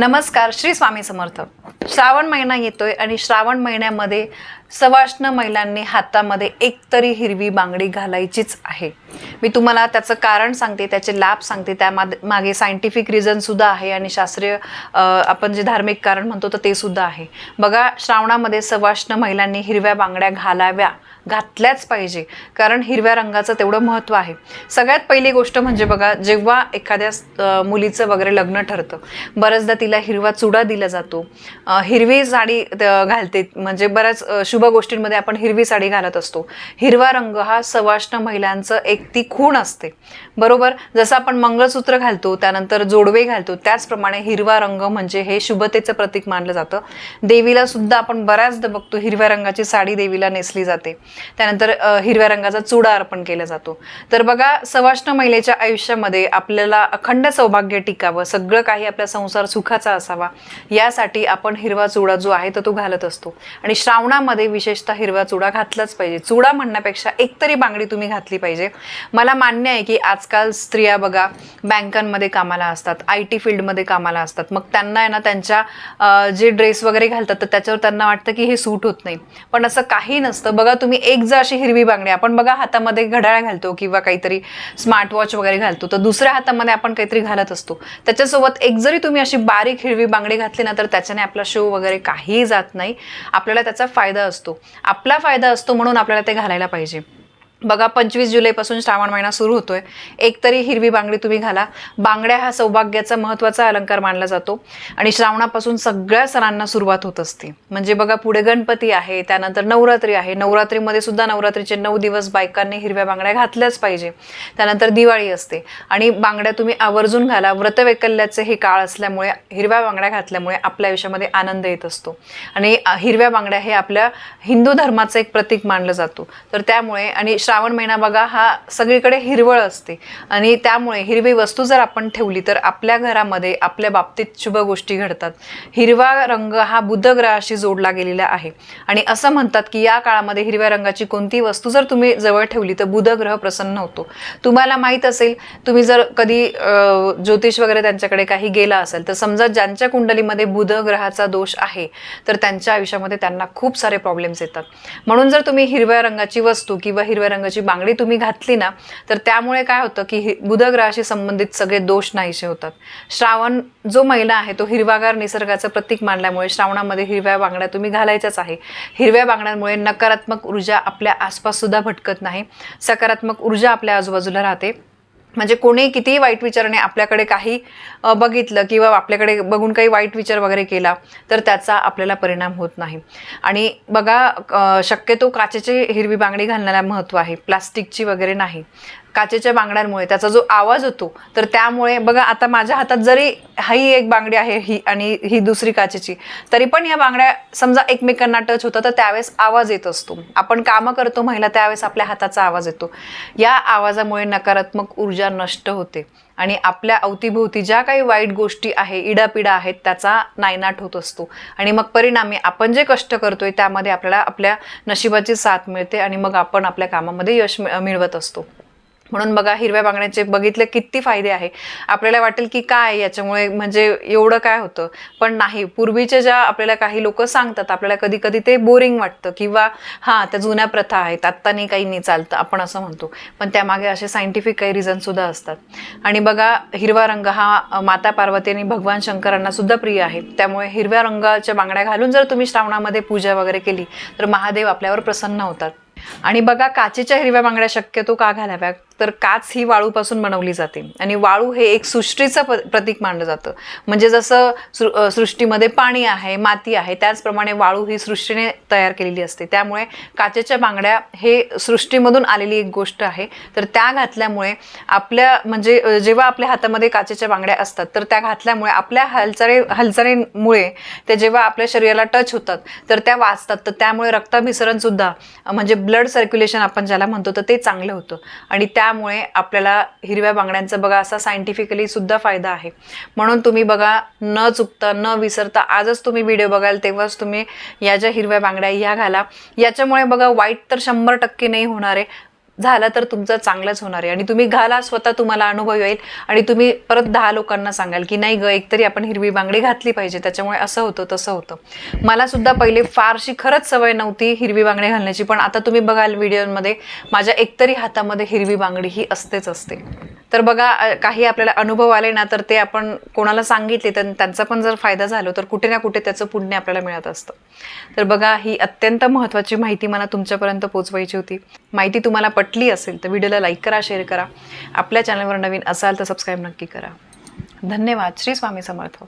नमस्कार श्री स्वामी समर्थ. श्रावण महिना येतोय आणि श्रावण महिन्यामध्ये सवाष्ण महिलांनी हातामध्ये एकतरी हिरवी बांगडी घालायचीच आहे. मी तुम्हाला त्याचं कारण सांगते त्याचे लाभ सांगते त्या मागे सायंटिफिक रिझनसुद्धा आहे आणि शास्त्रीय आपण जे धार्मिक कारण म्हणतो तर ते सुद्धा आहे. बघा श्रावणामध्ये सवाष्ण महिलांनी हिरव्या बांगड्या घालाव्या. घातल्याच पाहिजे. कारण हिरव्या रंगाचं तेवढं महत्त्व आहे. सगळ्यात पहिली गोष्ट म्हणजे बघा जेव्हा एखाद्या मुलीचं वगैरे लग्न ठरतं बऱ्याचदा तिला हिरवा चुडा दिला जातो. हिरवी साडी घालते. म्हणजे बऱ्याच शुभ गोष्टींमध्ये आपण हिरवी साडी घालत असतो. हिरवा रंग हा सवाष्ण महिलांचं एक ती खूण असते. बरोबर? जसं आपण मंगळसूत्र घालतो त्यानंतर जोडवे घालतो त्याचप्रमाणे हिरवा रंग म्हणजे हे शुभतेचं प्रतीक मानलं जातं. देवीला सुद्धा आपण बऱ्याचदा बघतो हिरव्या रंगाची साडी देवीला नेसली जाते. त्यानंतर हिरव्या रंगाचा चुडा अर्पण केला जातो. तर बघा सवाष्ण महिलेच्या आयुष्यामध्ये आपल्याला अखंड सौभाग्य टिकावं सगळं काही आपला संसार सुखाचा असावा यासाठी आपण हिरवा चुडा जो आहे तो तो घालत असतो. आणि श्रावणामध्ये विशेषतः हिरवा चुडा घातलाच पाहिजे. चुडा म्हणण्यापेक्षा एकतरी बांगडी तुम्ही घातली पाहिजे. मला मान्य आहे की आजकाल स्त्रिया बघा बँकांमध्ये कामाला असतात आय टी फील्डमध्ये कामाला असतात. मग त्यांना आहे ना त्यांच्या जे ड्रेस वगैरे घालतात तर त्याच्यावर त्यांना वाटतं की हे सूट होत नाही. पण असं काही नसतं. बघा तुम्ही एक जर अशी हिरवी बांगडी आपण बघा हातामध्ये घड्याळ घालतो किंवा काहीतरी स्मार्ट वॉच वगैरे घालतो तर दुसऱ्या हातामध्ये आपण काहीतरी घालत असतो. त्याच्यासोबत एक जरी तुम्ही अशी बारीक हिरवी बांगडी घातली ना तर त्याच्याने आपला शो वगैरे काहीही जात नाही. आपल्याला त्याचा फायदा असतो. आपला फायदा असतो म्हणून आपल्याला ते घालायला पाहिजे. बघा पंचवीस जुलैपासून श्रावण महिना सुरू होतोय. एक तरी हिरवी बांगडी तुम्ही घाला. बांगड्या हा सौभाग्याचा महत्त्वाचा अलंकार मानला जातो आणि श्रावणापासून सगळ्या सणांना सुरुवात होत असते. म्हणजे बघा पुढे गणपती आहे त्यानंतर नवरात्री आहे. नवरात्रीमध्ये सुद्धा नवरात्रीचे नऊ दिवस बायकांनी हिरव्या बांगड्या घातल्याच पाहिजे. त्यानंतर दिवाळी असते. आणि बांगड्या तुम्ही आवर्जून घाला. व्रतवैकल्याचे हे काळ असल्यामुळे हिरव्या बांगड्या घातल्यामुळे आपल्या आयुष्यामध्ये आनंद येत असतो. आणि हिरव्या बांगड्या हे आपल्या हिंदू धर्माचं एक प्रतीक मानलं जातो. तर त्यामुळे आणि श्रावण महिना बघा हा सगळीकडे हिरवळ असते. आणि त्यामुळे हिरवी वस्तू जर आपण ठेवली तर आपल्या घरामध्ये आपल्या बाबतीत शुभ गोष्टी घडतात. हिरवा रंग हा बुध ग्रहाशी जोडला गेलेला आहे. आणि असं म्हणतात की या काळामध्ये हिरव्या रंगाची कोणती वस्तू जर तुम्ही जवळ ठेवली तर बुध ग्रह प्रसन्न होतो. तुम्हाला माहीत असेल तुम्ही जर कधी ज्योतिष वगैरे त्यांच्याकडे काही गेला असेल तर समजा ज्यांच्या कुंडलीमध्ये बुध ग्रहाचा दोष आहे तर त्यांच्या आयुष्यामध्ये त्यांना खूप सारे प्रॉब्लेम्स येतात. म्हणून जर तुम्ही हिरव्या रंगाची वस्तू किंवा हिरव्या रंगाची बांगडी तुम्ही घातली ना तर त्यामुळे काय होतं की बुधग्रहाशी संबंधित सगळे दोष नाहीसे होतात. श्रावण जो महिना आहे तो हिरवागार निसर्गाचं प्रतीक मानल्यामुळे श्रावणामध्ये हिरव्या बांगड्या तुम्ही घालायच्याच आहे. हिरव्या बांगड्यांमुळे नकारात्मक ऊर्जा आपल्या आसपास सुद्धा भटकत नाही. सकारात्मक ऊर्जा आपल्या आजूबाजूला राहते. म्हणजे कोणी कितीही वाईट विचाराने आपल्याकडे काही बघितलं किंवा आपल्याकडे बघून काही वाईट विचार वगैरे केला तर त्याचा आपल्याला परिणाम होत नाही. आणि बघा शक्यतो काचेची हिरवी बांगडी घालण्याला महत्त्व आहे. प्लास्टिकची वगैरे नाही. काचेच्या बांगड्यांमुळे त्याचा जो आवाज होतो तर त्यामुळे बघा आता माझ्या हातात जरी ही एक बांगडी आहे ही आणि ही दुसरी काचेची तरी पण या बांगड्या समजा एकमेकांना टच होतं तर त्यावेळेस आवाज येत असतो. आपण कामं करतो महिला त्यावेळेस आपल्या हाताचा आवाज येतो. या आवाजामुळे नकारात्मक ऊर्जा नष्ट होते आणि आपल्या अवतीभोवती ज्या काही वाईट गोष्टी आहे इडापिडा आहेत त्याचा नायनाट होत असतो. आणि मग परिणामी आपण जे कष्ट करतोय त्यामध्ये आपल्याला आपल्या नशिबाची साथ मिळते आणि मग आपण आपल्या कामामध्ये यश मिळवत असतो. म्हणून बघा हिरव्या बांगड्याचे बघितले किती फायदे आहे. आपल्याला वाटेल की काय याच्यामुळे म्हणजे एवढं काय होतं. पण नाही पूर्वीच्या ज्या आपल्याला काही लोक सांगतात आपल्याला कधी कधी ते बोरिंग वाटतं किंवा हां त्या जुन्या प्रथा आहेत आत्ता नाही काही नाही चालतं आपण असं म्हणतो. पण त्यामागे असे सायंटिफिक काही रिझनसुद्धा असतात. आणि बघा हिरवा रंग हा माता पार्वती आणि भगवान शंकरांना सुद्धा प्रिय आहे. त्यामुळे हिरव्या रंगाच्या बांगड्या घालून जर तुम्ही श्रावणामध्ये पूजा वगैरे केली तर महादेव आपल्यावर प्रसन्न होतात. आणि बघा काचेच्या हिरव्या बांगड्या शक्यतो का घालाव्या तर काच ही वाळूपासून बनवली जाते. आणि वाळू हे एक सृष्टीचं प प्रतीक मानलं जातं. म्हणजे जसं सृ सृष्टीमध्ये पाणी आहे माती आहे त्याचप्रमाणे वाळू ही सृष्टीने तयार केलेली असते. त्यामुळे काचेच्या बांगड्या हे सृष्टीमधून आलेली एक गोष्ट आहे. तर त्या घातल्यामुळे आपल्या म्हणजे जेव्हा आपल्या हातामध्ये काचेच्या बांगड्या असतात तर त्या घातल्यामुळे आपल्या हालचाली हालचालीमुळे ते जेव्हा आपल्या शरीराला टच होतात तर त्या वाचतात. तर त्यामुळे रक्ताभिसरण सुद्धा म्हणजे ब्लड सर्क्युलेशन आपण ज्याला म्हणतो तर ते चांगलं होतं. आणि त्या त्यामुळे आपल्याला हिरव्या बांगड्यांचा बघा असा सायंटिफिकली सुद्धा फायदा आहे. म्हणून तुम्ही बघा न चुकता न विसरता आजच तुम्ही व्हिडिओ बघाल तेव्हाच तुम्ही या ज्या हिरव्या बांगड्या ह्या घाला. याच्यामुळे बघा वाईट तर शंभर टक्के नाही होणार आहे. झालं तर तुमचं चांगलंच होणार आहे. आणि तुम्ही घाला स्वतः तुम्हाला अनुभव येईल. आणि तुम्ही परत दहा लोकांना सांगाल की नाही ग एकतरी आपण हिरवी बांगडी घातली पाहिजे. त्याच्यामुळे असं होतं तसं होतं. मला सुद्धा पहिले फारशी खरंच सवय नव्हती हिरवी बांगडी घालण्याची. पण आता तुम्ही बघाल व्हिडिओमध्ये माझ्या एकतरी हातामध्ये हिरवी बांगडी ही असतेच असते. तर बघा काही आपल्याला अनुभव आले ना तर ते आपण कोणाला सांगितले तर त्यांचा पण जर फायदा झालो तर कुठे ना कुठे त्याचं पुण्य आपल्याला मिळत असतं. तर बघा ही अत्यंत महत्त्वाची माहिती मला तुमच्यापर्यंत पोचवायची होती. माहिती तुम्हाला पटली असेल तर व्हिडिओला लाईक करा शेअर करा. आपल्या चॅनलवर नवीन असाल तर सबस्क्राईब नक्की करा. धन्यवाद. श्री स्वामी समर्थ.